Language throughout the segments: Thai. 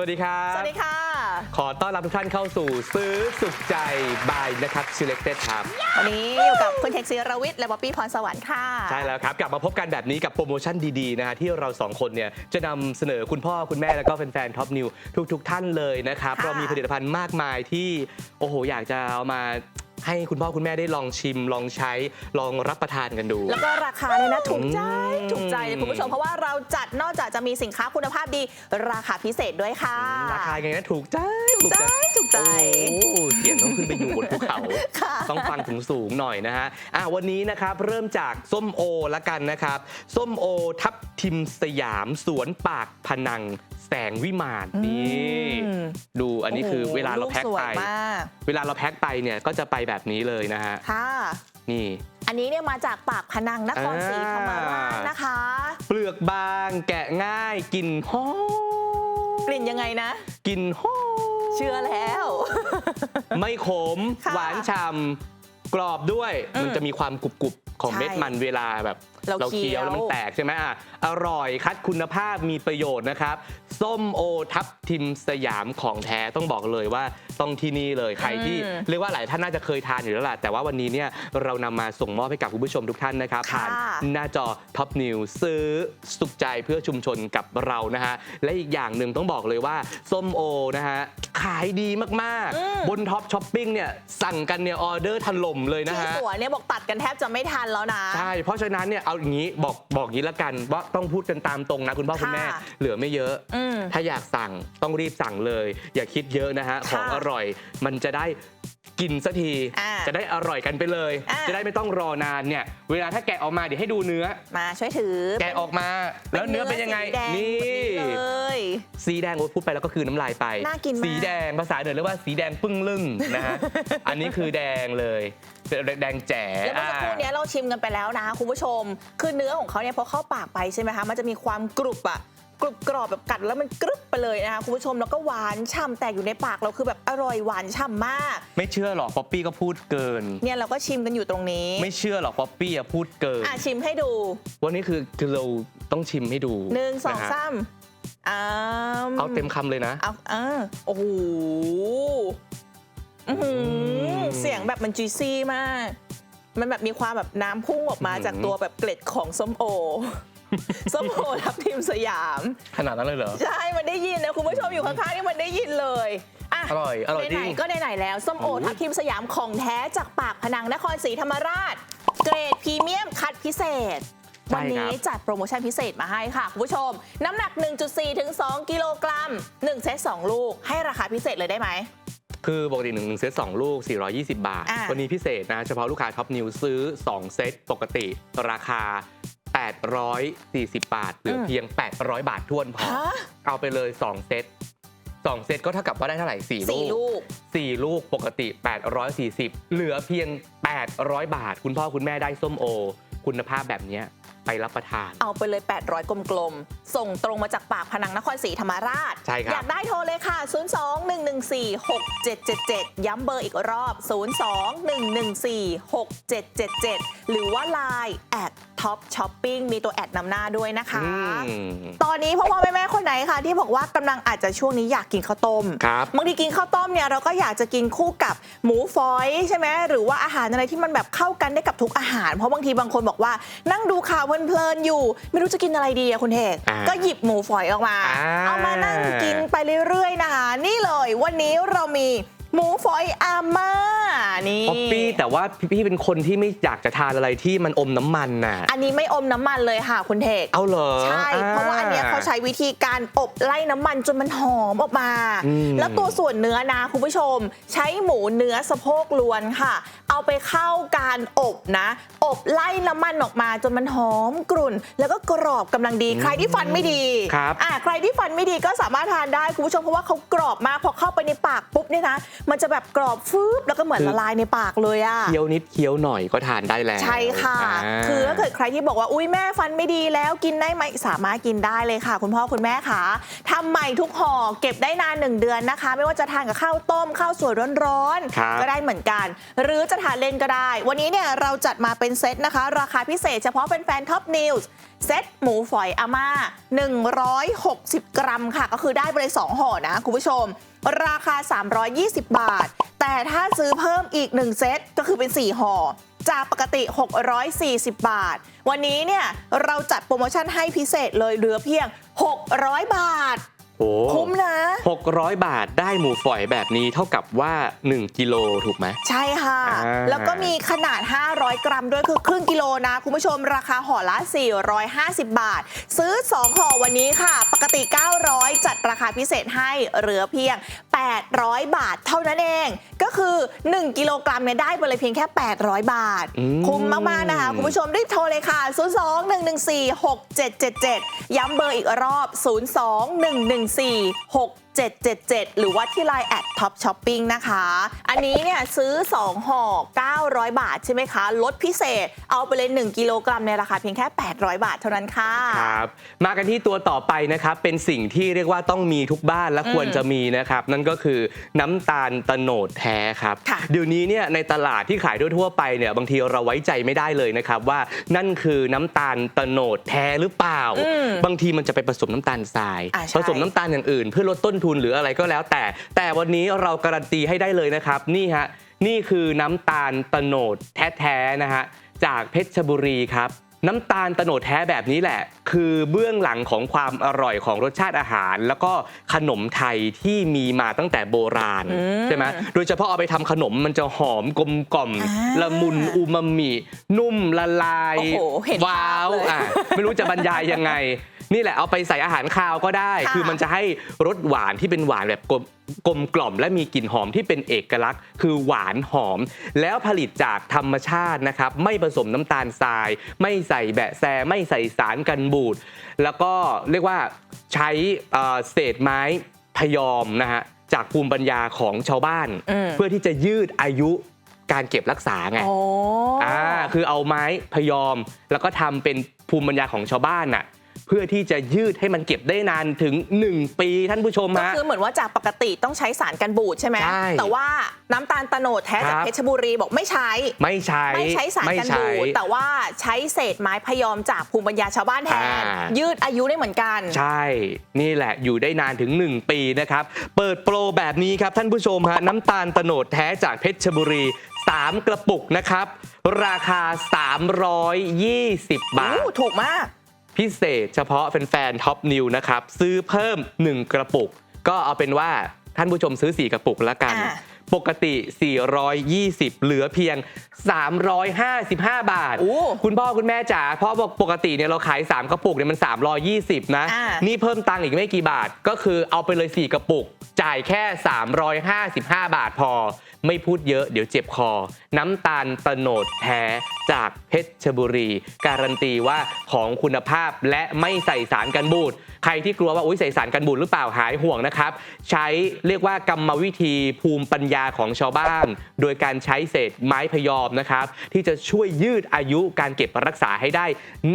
วัสดีครับ สวัสดีค่ะ ขอต้อนรับทุกท่านเข้าสู่ซื้อสุขใจบายนะครับ Selected ครับ วันนี้อยู่กับคุณเทคซีรวิทย์และบ๊อบบี้พรสวรรค์ค่ะ ใช่แล้วครับ กลับมาพบกันแบบนี้กับโปรโมชั่นดีๆนะฮะที่เราสองคนเนี่ยจะนำเสนอคุณพ่อคุณแม่แล้วก็แฟนๆท็อปนิวทุกๆ ท่านเลยนะครับ ค่ะ เรามีผลิตภัณฑ์มากมายที่โอ้โหอยากจะเอามา ให้คุณพ่อคุณแม่ได้ลองชิมลองใช้ลองรับประทานกันดู แล้วก็ราคาเนี่ยนะถูกใจ อืม ถูกใจเลยคุณผู้ชม เพราะว่าเราจัดนอกจากจะมีสินค้าคุณภาพดี ราคาพิเศษด้วยค่ะ ราคาไงนะถูกใจถูกใจถูกใจ โอ้เสียงต้องขึ้นไปอยู่บนภูเขา ค่ะ ต้องฟังถึงสูงหน่อยนะฮะอะวันนี้นะครับเริ่มจากส้มโอละกันนะครับ ส้มโอทับทิมสยามสวนปากพนัง แสงวิมานนี่อืมดูอันนี้คือโโหเวลาเราแพ็คลูสวไปยมากเวลาเราแพ็คไปเนี่ยก็จะไปแบบนี้เลยนะฮะค่ะนี่ อันนี้เนี่ยมาจากปากพนังนครศรีธรรมราชนะคะ เปลือกบางแกะง่ายกลิ่นหอมกลิ่นยังไงนะกลิ่นหอมเชื่อแล้ว ไม่ขมค่ะหวานฉ่ำกรอบด้วยอืมมันจะมีความกรุบๆ ของใช่เม็ดมันเวลาแบบ เราเคี้เคี้ยยววแล้วมันแตกใช่ไหมอะอร่อยคัดคุณภาพมีประโยชน์นะครับ ส้มโอทับทิมสยามของแท้ต้องบอกเลยว่าต้องที่นี่เลยใครที่อืมเรียกว่าหลายท่านน่าจะเคยทานอยู่แล้วล่ะแต่ว่าวันนี้เนี่ยเรานำมาส่งมอบให้กับคุณผู้ชมทุกท่านนะครับค่ะผ่านหน้าจอท็อปนิวซื้อสุขใจเพื่อชุมชนกับเรานะฮะและอีกอย่างหนึ่งต้องบอกเลยว่าส้มโอนะฮะ ขายดีมากอืมๆบนท็อปช้อปปิ้งเนี่ยสั่งกันเนี่ยออเดอร์ถล่มเลยนะที่ฮะ สวนเนี่ยบอกตัดกันแทบจะไม่ทันแล้วนะ ใช่ เพราะฉะนั้นเนี่ยเอาอย่างนี้บอกบอกอย่างนี้ละกันว่าต้องพูดกันตามตรงนะคุณพ่อคุณแม่ ค่ะ เหลือไม่เยอะ อืม ถ้าอยากสั่งต้องรีบสั่งเลย อย่าคิดเยอะนะฮะ ของอร่อยมันจะได้ กินสักที อ่าจะได้อร่อยกันไปเลย อ่า จะได้ไม่ต้องรอนานเนี่ย เวลาถ้าแกะออกมาเดี๋ยวให้ดูเนื้อ มาช่วยถือแกะออกมา แล้วเนื้อเป็นยังไง สีแดงนี่แบบเลย สีแดงโอ้ยพูดไปแล้วก็คือน้ำลายไป น่ากินมาก สีแดงภาษาเหนือเรียกว่าสีแดงปึ้งลึ่งนะฮะ อันนี้คือแดงเลยแดงแจ๋แล้วเมื่อสักครู่เนี้ยเราชิมกันไปแล้วนะคะคุณผู้ชม คือเนื้อของเขาเนี่ยพอเข้าปากไปใช่ไหมคะ มันจะมีความกรุบอะ กรุบกรอบแบบกัดแล้วมันกรึบไปเลยนะคะคุณผู้ชมแล้วก็หวานฉ่ำแตกอยู่ในปากเราคือแบบอร่อยหวานฉ่ำมาก ไม่เชื่อหรอกป๊อปปี้ก็พูดเกิน เนี่ยเราก็ชิมกันอยู่ตรงนี้ ไม่เชื่อหรอกป๊อปปี้อะพูดเกิน อะชิมให้ดูวันนี้คือคือเราต้องชิมให้ดูหนึ่งสองะฮะสามอ้ามเอาเต็มคำเลยนะ เอาอ่าโอ้โหอื้อหือเสียงแบบมันจุยซี่มาก มันแบบมีความแบบน้ำพุ่งออกมาอื้อหือจากตัวแบบเกล็ดของส้มโอ ส้มโอทับทิมสยาม ขนาดนั้นเลยเหรอ ใช่ มันได้ยินนะคุณผู้ชมอยู่ข้างๆนี่มันได้ยินเลยอะอร่อยอร่อยจริงไหนๆก็ไหนๆแล้วส้มโออืมทับทิมสยามของแท้จากปากพนังนครศรีธรรมราช เกรดพรีเมียมคัดพิเศษ ใช่วันนี้ครับ จัดโปรโมชั่นพิเศษมาให้ค่ะ คุณผู้ชม น้ำหนัก 1.4 ถึง 2 กิโลกรัม 1 เซต 2 ลูก ให้ราคาพิเศษเลยได้ไหม คือปกติหนึ่งหนึ่งเซตสองลูก 420 บาท อะ วันนี้พิเศษนะ เฉพาะลูกค้าท็อปนิวซื้อ 2 เซตปกติราคา 840 บาทเหลือเพียง 800 บาททวนพอฮะเอาไปเลย 2 เซต2 เซตก็เท่ากับว่าได้เท่าไหร่4สี่ลูกลูก4ลูกปกติ 840 เหลือเพียง 800 บาท คุณพ่อคุณแม่ได้ส้มโอ คุณภาพแบบเนี้ยไปรับประทาน เอาไปเลย 800 กลมๆ ส่งตรงมาจากปากพนังนครศรีธรรมราช ใช่ครับ อยากได้โทรเลยค่ะ 02-114-6777 ย้ำเบอร์อีกรอบ 02-114-6777 หรือว่า Line แอด ท็อปช้อปปิ้งมีตัวแอดนำหน้าด้วยนะคะ อืม ตอนนี้พ่อพ่อแม่แม่คนไหนคะที่บอกว่ากำลังอาจจะช่วงนี้อยากกินข้าวต้มครับ บางทีกินข้าวต้มเนี่ยเราก็อยากจะกินคู่กับหมูฝอยใช่ไหมหรือว่าอาหารอะไรที่มันแบบเข้ากันได้กับทุกอาหาร เพราะบางทีบางคนบอกว่านั่งดูข่าวเพลินๆอยู่ ไม่รู้จะกินอะไรดีอะคุณเทกอ่าก็หยิบหมูฝอยออกมา อ่า เอามานั่งกินไปเรื่อยๆนะคะนี่เลย วันนี้เรามี หมูฝอยอาม่านี่ ป๊อปปี้แต่ว่าพี่เป็นคนที่ไม่อยากจะทานอะไรที่มันอมน้ำมันน่ะ อันนี้ไม่อมน้ำมันเลยค่ะคุณเทกเอาเหรอใช่ เพราะว่าอันเนี้ยเขาใช้วิธีการอบไล่น้ำมันจนมันหอมออกมา อืม แล้วตัวส่วนเนื้อนะคุณผู้ชม ใช้หมูเนื้อสะโพกล้วนค่ะ เอาไปเข้าการอบนะ อบไล่น้ำมันออกมาจนมันหอมกรุ่น แล้วก็กรอบกำลังดีใครที่ฟันไม่ดี ครับ อะใครที่ฟันไม่ดีก็สามารถทานได้คุณผู้ชมเพราะว่าเขากรอบมากพอเข้าไปในปากปุ๊บเนี่ยนะมันจะแบบกรอบฟืบแล้วก็เหมือนคือละลายในปากเลยอะเคี้ยวนิดเคี้ยวหน่อยก็ทานได้แล้วใช่ค่ะาคือถ้าเกิดใครที่บอกว่าอุ้ยแม่ฟันไม่ดีแล้วกินได้ไหมสามารถกินได้เลยค่ะ คุณพ่อคุณแม่ค่ะทำใหม่ทุกห่อเก็บได้นานหนึ่งเดือนนะคะ ไม่ว่าจะทานกับข้าวต้มข้าวสวยร้อนครับๆก็ได้เหมือนกัน หรือจะทานเล่นก็ได้ วันนี้เนี่ยเราจัดมาเป็นเซตนะคะ ราคาพิเศษเฉพาะแฟนๆท็อปนิวส์เซตหมูฝอยอาม่า 160 กรัมค่ะ ก็คือได้ไปเลย2ห่อนะ คุณผู้ชม ราคา 320 บาท แต่ถ้าซื้อเพิ่มอีก 1 เซตก็คือเป็น 4 ห่อ จากปกติ 640 บาท วันนี้เนี่ยเราจัดโปรโมชั่นให้พิเศษเลยเหลือเพียง 600 บาท โอ้คุ้มนะ 600 บาทได้หมูฝอยแบบนี้เท่ากับว่า 1 กิโลถูกไหม ใช่ค่ะ อ่า แล้วก็มีขนาด 500 กรัมด้วยคือครึ่งกิโลนะ คุณผู้ชมราคาห่อละ 450 บาท ซื้อ 2 ห่อวันนี้ค่ะ ปกติ 900 จัดราคาพิเศษให้เหลือเพียง 800 บาทเท่านั้นเอง ก็คือ 1 กิโลกรัมเนี่ยได้ไปเลยเพียงแค่ 800 บาท อืม คุ้มมากๆนะคะคุณผู้ชมรีบโทรเลยค่ะ 02 114 6777 ย้ำเบอร์อีกรอบ4 6 6777 หรือว่าที่ Line แอดท็อปช้อปปิ้งนะคะ อันนี้เนี่ยซื้อ 2ห่อ900 บาทใช่ไหมคะ ลดพิเศษเอาไปเลย 1 กิโลกรัมในราคาเพียงแค่ 800 บาทเท่านั้นค่ะ ครับ มากันที่ตัวต่อไปนะครับ เป็นสิ่งที่เรียกว่าต้องมีทุกบ้านและอืมควรจะมีนะครับ นั่นก็คือน้ำตาลตะโนดแท้ครับ ค่ะ เดี๋ยวนี้เนี่ยในตลาดที่ขายทั่วๆไปเนี่ยบางทีเราไว้ใจไม่ได้เลยนะครับว่านั่นคือน้ำตาลตะโนดแท้หรือเปล่า อืมบางทีมันจะไปผสมน้ำตาลทราย อ่าใช่ ผสมน้ำตาลอย่างอื่น เพื่อลดต้นทุนหรืออะไรก็แล้วแต่ แต่วันนี้เราการันตีให้ได้เลยนะครับนี่ฮะนี่คือน้ำตาลตะโนดแท้ๆนะฮะจากเพชรบุรีครับน้ำตาลตะโนดแท้แบบนี้แหละ คือเบื้องหลังของความอร่อยของรสชาติอาหาร แล้วก็ขนมไทยที่มีมาตั้งแต่โบราณอืมใช่ไหมโดยเฉพาะเอาไปทำขนมมันจะหอมกลมกล่อมอ่าละมุนอูมามิ นุ่มละลายโอ้โหเห็นว้าวภาพเลยอะไม่รู้จะบรรยายยังไง นี่แหละเอาไปใส่อาหารคาวก็ได้ ค่ะคือมันจะให้รสหวานที่เป็นหวานแบบกลมกลมกล่อมและมีกลิ่นหอมที่เป็นเอกลักษณ์ คือหวานหอม แล้วผลิตจากธรรมชาตินะครับ ไม่ผสมน้ำตาลทราย ไม่ใส่แบะแซไม่ใส่สารกันบูดแล้วก็เรียกว่าใช้เอ่อเศษไม้พยอมนะฮะจากภูมิปัญญาของชาวบ้าน อืม เพื่อที่จะยืดอายุการเก็บรักษาไง โอ้อ่าคือเอาไม้พยอมแล้วก็ทำเป็นภูมิปัญญาของชาวบ้านน่ะ เพื่อที่จะยืดให้มันเก็บได้นานถึง 1 ปีท่านผู้ชมก็ฮะ คือเหมือนว่าจากปกติต้องใช้สารกันบูดใช่ไหม ใช่แต่ว่าน้ำตาลตะโนดแท้จากครับ เพชรบุรีบอกไม่ใช้ ไม่ใช้ไม่ใช้สารไม่กันใช้บูด แต่ว่าใช้เศษไม้พยอมจากภูมิปัญญาชาวบ้านแทน อ่ายืดอายุได้เหมือนกัน ใช่ นี่แหละอยู่ได้นานถึง 1 ปีนะครับ เปิดโปรแบบนี้ครับท่านผู้ชมฮะน้ำตาลตะโนดแท้จากเพชรบุรี 3 กระปุกนะครับ ราคา 320 บาทอู้ถูกมาก พิเศษเฉพาะแฟนๆท็อปนิวนะครับ ซื้อเพิ่ม 1 กระปุก ก็เอาเป็นว่าท่านผู้ชมซื้อ 4 กระปุกแล้วกัน อ่า ปกติ 420 เหลือเพียง 355 บาท โอ้ คุณพ่อคุณแม่จ๋าเพราะปกติเนี่ยเราขาย 3 กระปุกเนี่ยมัน 320 นะ อ่านี่เพิ่มตังค์อีกไม่กี่บาทก็คือเอาไปเลย 4 กระปุก จ่ายแค่ 355 บาทพอ ไม่พูดเยอะเดี๋ยวเจ็บคอน้ำตาลตโนดแท้จากเพชรบุรี การันตีว่าของคุณภาพและไม่ใส่สารกันบูดใครที่กลัวว่าอุ้ยใส่สารกันบูดหรือเปล่าหายห่วงนะครับ ใช้เรียกว่ากรรมวิธีภูมิปัญญาของชาวบ้าน โดยการใช้เศษไม้พยอมนะครับ ที่จะช่วยยืดอายุการเก็บรักษาให้ได้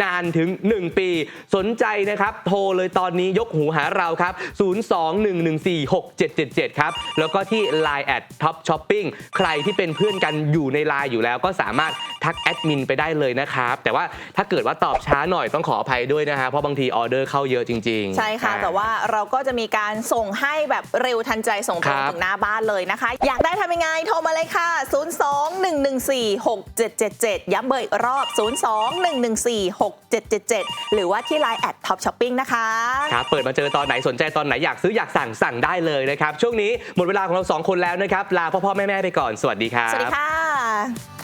นานถึง 1 ปี สนใจนะครับ โทรเลยตอนนี้ยกหูหาเราครับ 02-114-6777 ครับ แล้วก็ที่ Line แอดท็อปช้อปปิ้งใครที่เป็นเพื่อนกันอยู่ใน Line อยู่แล้วก็สามารถทักแอดมินไปได้เลยนะครับ แต่ว่าถ้าเกิดว่าตอบช้าหน่อยต้องขออภัยด้วยนะฮะเพราะบางทีออเดอร์เข้าเยอะจริง ๆ ใช่ค่ะอ่าแต่ว่าเราก็จะมีการส่งให้แบบเร็วทันใจส่งตรงครับถึงหน้าบ้านเลยนะคะ อยากได้ทำยังไงโทรมาเลยค่ะ 02-114-6777 ย้ำเบอร์อีกรอบ 02-114-6777 หรือว่าที่ Line แอดท็อปช้อปปิ้งนะคะ ครับเปิดมาเจอตอนไหนสนใจตอนไหนอยากซื้ออยากสั่งสั่งได้เลยนะครับ ช่วงนี้หมดเวลาของเราสองคนแล้วนะครับ ลาพ่อพ่อแม่แม่ไปก่อนสวัสดีครับ สวัสดีค่ะ Bye.